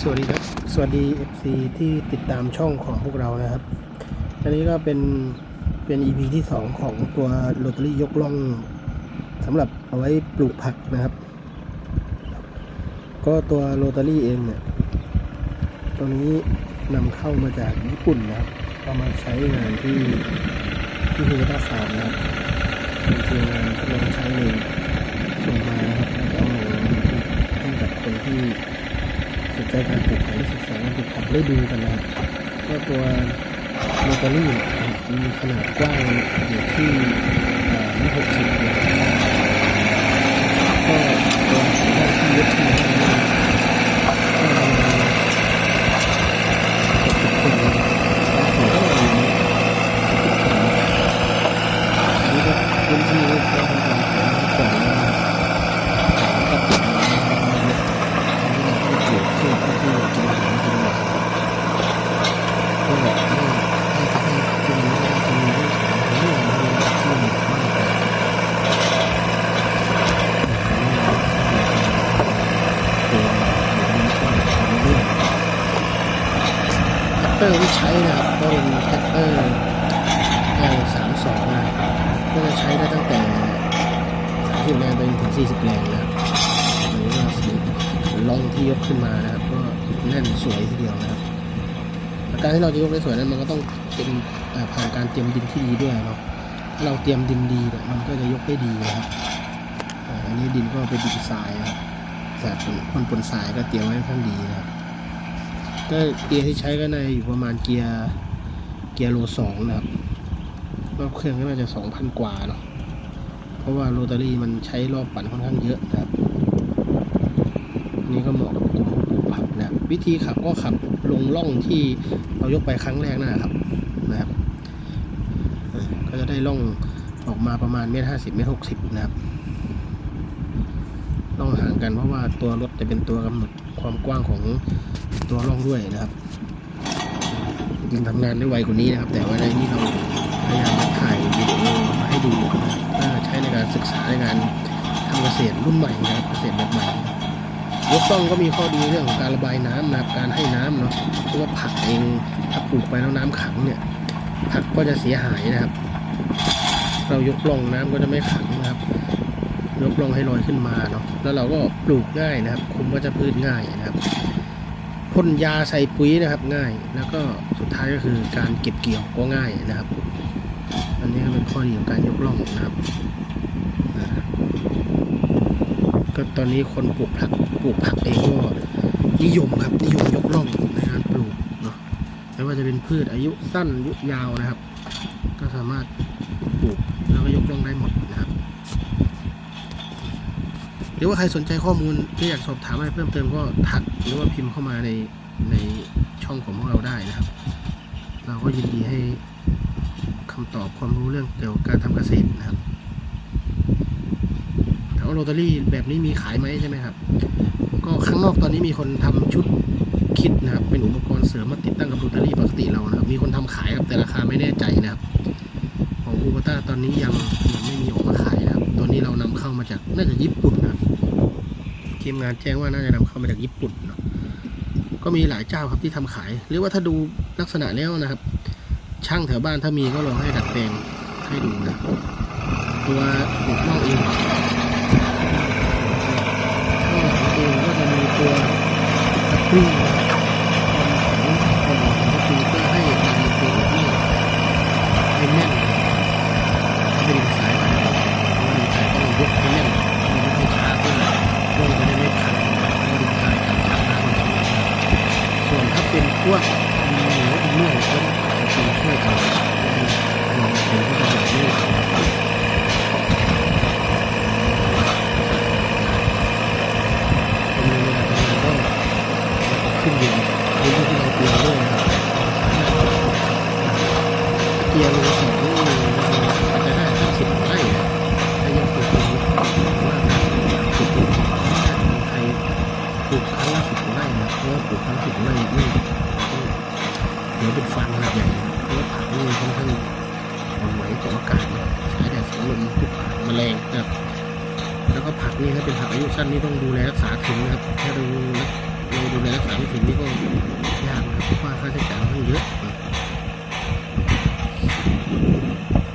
สวัสดีครับ สวัสดี FC ที่ติดตามช่องของพวกเรานะครับ อันนี้ก็เป็นเป็น EP ที่ 2 ของตัวโรตารี่ยกล่องสำหรับเอาไว้ปลูกผักนะครับ ก็ตัวโรตารี่เองเนี่ยตัวนี้นำเข้ามาจากญี่ปุ่นนะครับเอามาใช้งานที่ที่ฮูเตาฟาร์มนะครับเป็นทีมงานทดลองใช้เลยส่งมานะครับแล้วก็เอาให้กับคนที่ สนใจการปลูกผักและศึกษาการปลูกผักได้ดูกันนะครับก็ตัวโรตารี่มีขนาดกว้างอยู่ที่160เมตรบก็ตัวสามารถที่ยกขึ้นมาได้ก็ประมาณหกสิบเซนนะครับความสูงก็ประมาณหกสิบเซนอันนี้ก็พื้นที่ก็ทำการขายก่อนนะครับแล้วก็ติดมาอันนี้เราก็ปลูกเพื่อที่จะกินอาหารกินอะไรก็แบบไม่ให้ให้กินไม่ได้กินเรื่องของเรื่องอะไรที่มันมากไปแท็กเตอร์ที่ใช้นะครับก็เป็นแท็กเตอร์ L 3 2นะก็จะใช้ได้ตั้งแต่30แรงไปถึง 40 แรงนะครับอันนี้ก็สีลองที่ยกขึ้นมานะครับก็แน่นสวยทีเดียวนะครับการที่เราจะยกได้สวยนั้นมันก็ต้องเป็นเอ่ผ่านการเตรียมดินที่ดีด้วยเนาะถ้าเราเตรียมดินดีเนี่ยมันก็จะยกได้ดีนะครับอันนี้ดินก็เป็นดินทรายนะครับแต่คนปนทรายก็เตรียมไว้ค่อนข้างดีนะครับ ก็เกียร์ที่ใช้ก็ในอยู่ประมาณเกียร์เกียร์โลสองนะครับรอบเครื่องก็น่าจะสองพันกว่าเนาะเพราะว่าโรตารี่มันใช้รอบปั่นค่อนข้างเยอะนะครับ นี่ก็เหมาะกับกลุ่มผู้ปลูกผักนะวิธีขับก็ขับลงล่องที่เรายกไปครั้งแรกนะครับนะครับก็จะได้ล่องออกมาประมาณเมตรห้าสิบเมตรหกสิบนะครับ ล่องห่างกันเพราะว่าตัวรถจะเป็นตัวกำหนดความกว้างของตัวล่องด้วยนะครับจริงๆทำงานได้ไวกว่านี้นะครับ แต่ว่าในนี้เราพยายามจะถ่ายวิดีโอมาให้ดูเพื่อใช้ในการศึกษาในการทำเกษตรรุ่นใหม่นะครับเกษตรแบบใหม่ยกต้องก็มีข้อดีเรื่องของการระบายน้ำนะครับการให้น้ำเนาะเพราะว่าผักเองถ้าปลูกไปแล้วน้ำขังเนี่ยผักก็จะเสียหายนะครับ เรายกล่องน้ำก็จะไม่ขังนะครับ ยกล่องให้ลอยขึ้นมาเนาะแล้วเราก็ปลูกง่ายนะครับ คุมวัชพืชง่ายนะครับพ่นยาใส่ปุ๋ยนะครับง่าย แล้วก็สุดท้ายก็คือการเก็บเกี่ยวก็ง่ายนะครับ อันนี้ก็เป็นข้อดีของการยกล่องนะครับก็ตอนนี้คนปลูกผักปลูกผักเองก็นิยมครับนิยมยกล่องในการปลูกเนาะไม่ว่าจะเป็นพืชอายุสั้นอายุยาวนะครับ ก็สามารถปลูกแล้วก็ยกล่องได้หมดนะครับ รือว่าใครสนใจข้อมูลที่อยากสอบถามอะไรเพิ่มเติมก็ทักหรือว่าพิมพ์เข้ามาในในช่องของพวกเราได้นะครับ เราก็ยินดีให้คำตอบความรู้เรื่องเกี่ยวกับการทำเกษตรนะครับถามว่าโรตารี่แบบนี้มีขายไหมใช่ไหมครับ ก็ข้างนอกตอนนี้มีคนทำชุดคิดนะครับ เป็นอุปกรณ์เสริมมาติดตั้งกับโรตารี่ปกติเรานะครับ มีคนทำขายครับแต่ราคาไม่แน่ใจนะครับ ของคูปต้าตอนนี้ยังยังไม่มีออกมาขายนะครับตอนนี้เรานำเข้ามาจากน่าจะญี่ปุ่นนะครับ ทีมงานแจ้งว่าน่าจะนำเข้ามาจากญี่ปุ่นเนาะก็มีหลายเจ้าครับที่ทำขาย หรือว่าถ้าดูลักษณะแล้วนะครับ ช่างแถวบ้านถ้ามีก็ลองให้ดัดแปลงให้ดูนะตัวปลูกนอกเองข้างหลังเองก็จะมีตัวสปริงความของความของสปริงเพื่อให้ดันตัวออกนี่ให้แน่นถ้าเป็นสายไปเพราะว่าดินสายต้องยกให้แน่นมันไม่ให้ช้าเพื่อลงจะได้ไม่พังเพราะว่าดินสายการช้าน้ำมันสูงส่วนถ้าเป็นพ วกดินเหนียวดินเลื่อนก็สปริงช่วยทำให้าเป็นที่จะแบบนี้วยว่าขึ้นอยู่กับที่ที่เราเตรียมด้วยนะครับเตรียมลงสองนี่อาจจะได้สักสิบไร่ถ้ายังปลูกว่าปลูกปลูกน่าจะมีใครปลูกครั้งละสิบไร่นะเพราะปลูกครั้งสิบไร่ไม่ เดี๋ยวเป็นฟางขนาดใหญ่นะเพราะว่าผักนี่ค่อนข้างอ่อนไหวต่ออากาศนะใช้แดดแสงลมทุกผักแมลงนะครับ แล้วก็ผักนี่ถ้าเป็นผักอายุสั้นนี่ต้องดูแลรักษาถึงนะครับ ถ้าดูเราดูแลรักษาไม่ถึงนี่ก็ยากนะครับเพราะว่าค่าใช้จ่ายค่อนข้างเยอะ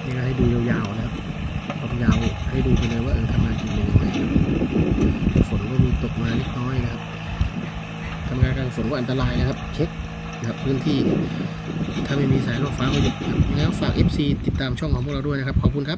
นี่ก็ให้ดูยาวๆนะครับความยาวให้ดูไปเลยว่าเออทำงานจริงเป็นยังไงครับฝนก็มีตกมาเล็กน้อยนะครับทำงานกลางฝนก็อันตรายนะครับ เช็ค นะครับพื้นที่ ถ้าไม่มีสายรถฟ้าก็หยุดแล้วฝาก FC ติดตามช่องของพวกเราด้วยนะครับ ขอบคุณครับ